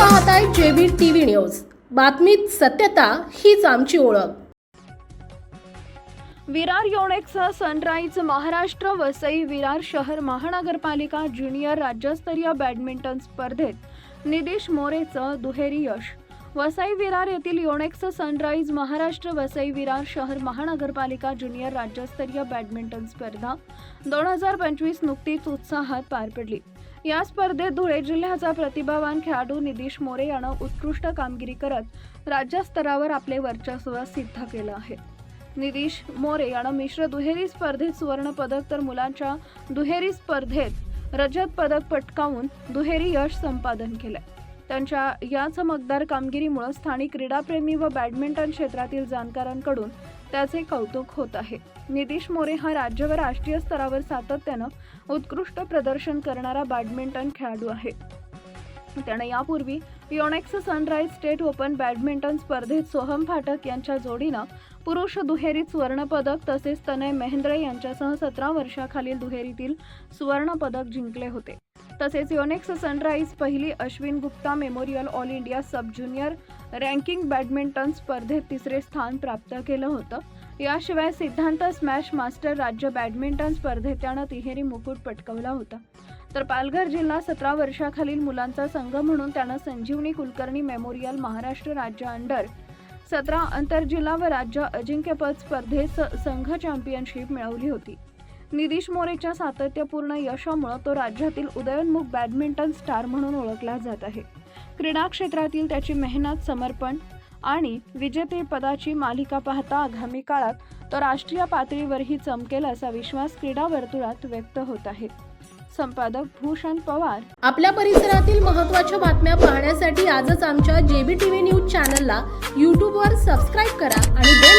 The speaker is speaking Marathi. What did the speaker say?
पाहताय जेबी टीव्ही न्यूज. बातमीत सत्यता हीच आमची ओळख. विरार योनेक्स सनराईज महाराष्ट्र वसई विरार शहर महानगरपालिका ज्युनियर राज्यस्तरीय बॅडमिंटन स्पर्धेत निदेश मोरेचं दुहेरी यश. वसई विरार येथील योनेक्स सनराईज महाराष्ट्र वसई विरार शहर महानगरपालिका ज्युनियर राज्यस्तरीय बॅडमिंटन स्पर्धा दोन हजार पंचवीस नुकतीच उत्साहात पार पडली. या स्पर्धेत धुळे जिल्ह्याचा प्रतिभावान खेळाडू निदेश मोरे यानं उत्कृष्ट कामगिरी करत राज्यस्तरावर आपले वर्चस्व सिद्ध केलं आहे. नितीश मोरे यानं मिश्र दुहेरी स्पर्धेत सुवर्णपदक तर मुलांच्या दुहेरी स्पर्धेत रजत पदक पटकावून दुहेरी यश संपादन केलं त्यांच्या या चमकदार कामगिरीमुळे स्थानिक क्रीडाप्रेमी व बॅडमिंटन क्षेत्रातील जाणकारांकडून त्याचे कौतुक होत आहे. नितीश मोरे हा राज्य व राष्ट्रीय स्तरावर सातत्यानं उत्कृष्ट प्रदर्शन करणारा बॅडमिंटन खेळाडू आहे. त्याने यापूर्वी Yonex Sunrise state open badminton स्पर्धेत सोहम फाटक यांच्या जोडीनं पुरुष दुहेरीत सुवर्णपदक तसेच तनय महेंद्रे यांच्यासह सतरा वर्षाखालील दुहेरीतील सुवर्णपदक जिंकले होते. तसेच योनेक्स सनराईज पहिली Ashwin Gupta memorial all India sub junior ranking badminton स्पर्धेत तिसरे स्थान प्राप्त केलं होतं. याशिवाय सिद्धांत स्मॅश मास्टर राज्य बॅडमिंटन स्पर्धेत त्यानं तिहेरी मुकुट पटकवला होता. तर पालघर जिल्हा सतरा वर्षाखालील मुलांचा संघ म्हणून त्यानं संजीवनी कुलकर्णी मेमोरियल महाराष्ट्र राज्य अंडर सतरा आंतरजिल्हा व राज्य अजिंक्यपद स्पर्धेत स- संघ चॅम्पियनशिप मिळवली होती. नितीश मोरेच्या सातत्यपूर्ण यशामुळे तो राज्यातील उदयोन्मुख बॅडमिंटन स्टार म्हणून ओळखला जात आहे. क्रीडा क्षेत्रातील त्याची मेहनत समर्पण आणि विजेतेपदाची मालिका पाहता आगामी काळात तो राष्ट्रीय पातळीवरही चमकेल असा विश्वास क्रीडा वर्तुळात व्यक्त होत आहे. संपादक भूषण पवार आपल्या परिसरातील महत्त्वाच्या बातम्या पाहण्यासाठी आजच आमच्या जेबी टीव्ही न्यूज चॅनलला यूट्यूबवर सबस्क्राईब करा आणि बेल